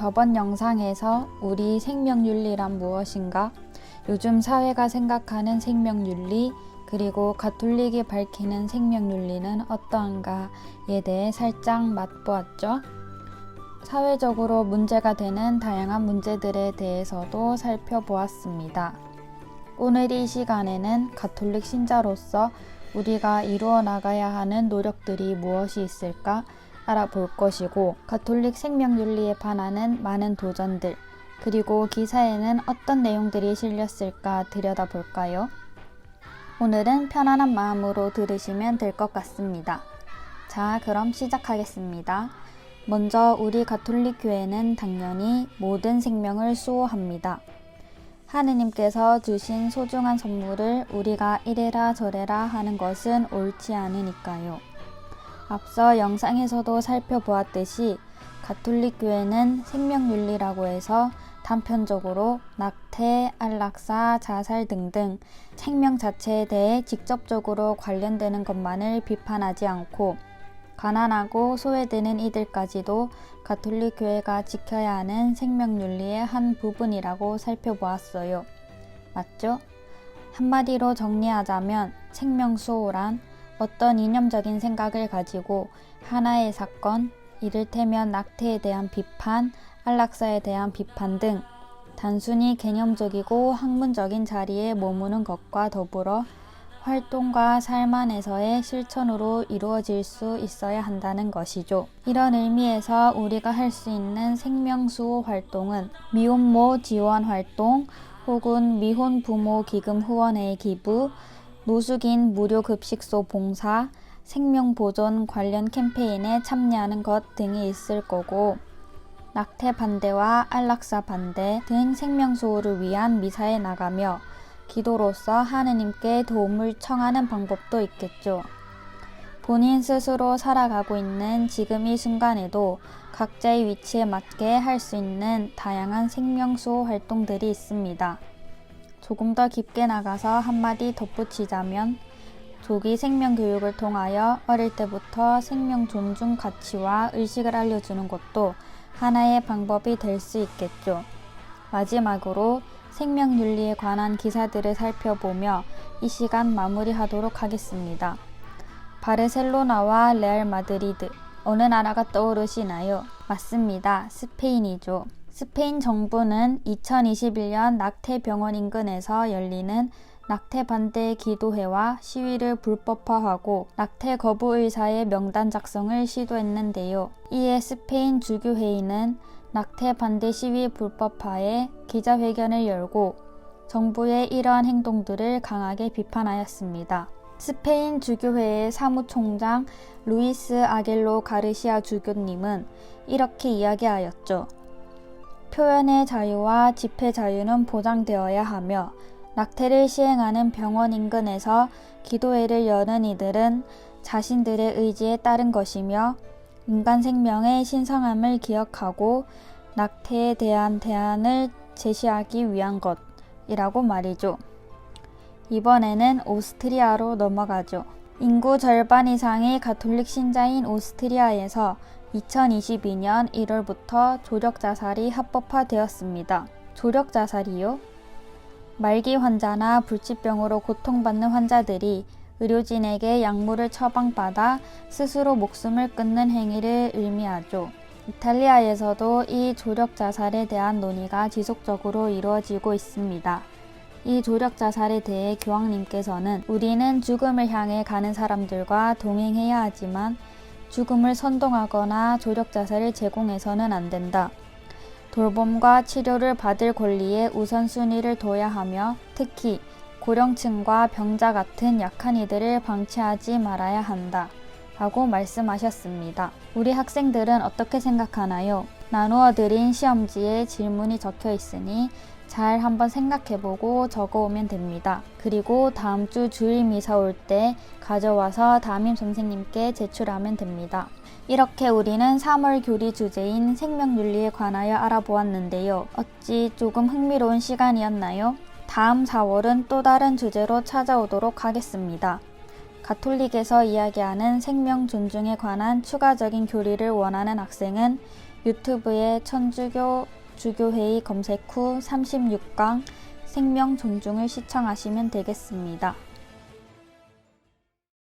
저번 영상에서 우리 생명윤리란 무엇인가, 요즘 사회가 생각하는 생명윤리, 그리고 가톨릭이 밝히는 생명윤리는 어떠한가에 대해 살짝 맛보았죠. 사회적으로 문제가 되는 다양한 문제들에 대해서도 살펴보았습니다. 오늘 이 시간에는 가톨릭 신자로서 우리가 이루어 나가야 하는 노력들이 무엇이 있을까 알아볼 것이고, 가톨릭 생명윤리에 반하는 많은 도전들, 그리고 기사에는 어떤 내용들이 실렸을까 들여다볼까요? 오늘은 편안한 마음으로 들으시면 될 것 같습니다. 자, 그럼 시작하겠습니다. 먼저 우리 가톨릭 교회는 당연히 모든 생명을 수호합니다. 하느님께서 주신 소중한 선물을 우리가 이래라 저래라 하는 것은 옳지 않으니까요. 앞서 영상에서도 살펴보았듯이 가톨릭 교회는 생명윤리라고 해서 단편적으로 낙태, 안락사, 자살 등등 생명 자체에 대해 직접적으로 관련되는 것만을 비판하지 않고 가난하고 소외되는 이들까지도 가톨릭 교회가 지켜야 하는 생명윤리의 한 부분이라고 살펴보았어요. 맞죠? 한마디로 정리하자면 생명수호란 어떤 이념적인 생각을 가지고 하나의 사건, 이를테면 낙태에 대한 비판, 안락사에 대한 비판 등 단순히 개념적이고 학문적인 자리에 머무는 것과 더불어 활동과 삶 안에서의 실천으로 이루어질 수 있어야 한다는 것이죠. 이런 의미에서 우리가 할 수 있는 생명수호 활동은 미혼모 지원 활동 혹은 미혼 부모 기금 후원의 기부, 노숙인 무료 급식소 봉사, 생명보존 관련 캠페인에 참여하는 것 등이 있을 거고, 낙태 반대와 안락사 반대 등 생명수호를 위한 미사에 나가며 기도로서 하느님께 도움을 청하는 방법도 있겠죠. 본인 스스로 살아가고 있는 지금 이 순간에도 각자의 위치에 맞게 할 수 있는 다양한 생명수호 활동들이 있습니다. 조금 더 깊게 나가서 한마디 덧붙이자면 조기 생명 교육을 통하여 어릴 때부터 생명 존중 가치와 의식을 알려주는 것도 하나의 방법이 될 수 있겠죠. 마지막으로 생명 윤리에 관한 기사들을 살펴보며 이 시간 마무리하도록 하겠습니다. 바르셀로나와 레알 마드리드 어느 나라가 떠오르시나요? 맞습니다. 스페인이죠. 스페인 정부는 2021년 낙태병원 인근에서 열리는 낙태 반대 기도회와 시위를 불법화하고 낙태 거부 의사의 명단 작성을 시도했는데요. 이에 스페인 주교회의는 낙태 반대 시위 불법화에 기자회견을 열고 정부의 이러한 행동들을 강하게 비판하였습니다. 스페인 주교회의 사무총장 루이스 아겔로 가르시아 주교님은 이렇게 이야기하였죠. 표현의 자유와 집회 자유는 보장되어야 하며 낙태를 시행하는 병원 인근에서 기도회를 여는 이들은 자신들의 의지에 따른 것이며 인간 생명의 신성함을 기억하고 낙태에 대한 대안을 제시하기 위한 것이라고 말이죠. 이번에는 오스트리아로 넘어가죠. 인구 절반 이상이 가톨릭 신자인 오스트리아에서 2022년 1월부터 조력 자살이 합법화되었습니다. 조력 자살이요? 말기 환자나 불치병으로 고통받는 환자들이 의료진에게 약물을 처방받아 스스로 목숨을 끊는 행위를 의미하죠. 이탈리아에서도 이 조력 자살에 대한 논의가 지속적으로 이루어지고 있습니다. 이 조력 자살에 대해 교황님께서는 우리는 죽음을 향해 가는 사람들과 동행해야 하지만 죽음을 선동하거나 조력 자살을 제공해서는 안 된다. 돌봄과 치료를 받을 권리에 우선순위를 둬야 하며 특히 고령층과 병자 같은 약한 이들을 방치하지 말아야 한다. 라고 말씀하셨습니다. 우리 학생들은 어떻게 생각하나요? 나누어 드린 시험지에 질문이 적혀 있으니 잘 한번 생각해보고 적어오면 됩니다. 그리고 다음 주 주일 미사 올 때 가져와서 담임 선생님께 제출하면 됩니다. 이렇게 우리는 3월 교리 주제인 생명윤리에 관하여 알아보았는데요. 어찌 조금 흥미로운 시간이었나요? 다음 4월은 또 다른 주제로 찾아오도록 하겠습니다. 가톨릭에서 이야기하는 생명 존중에 관한 추가적인 교리를 원하는 학생은 유튜브에 천주교 주교회의 검색 후 36강 생명 존중을 시청하시면 되겠습니다.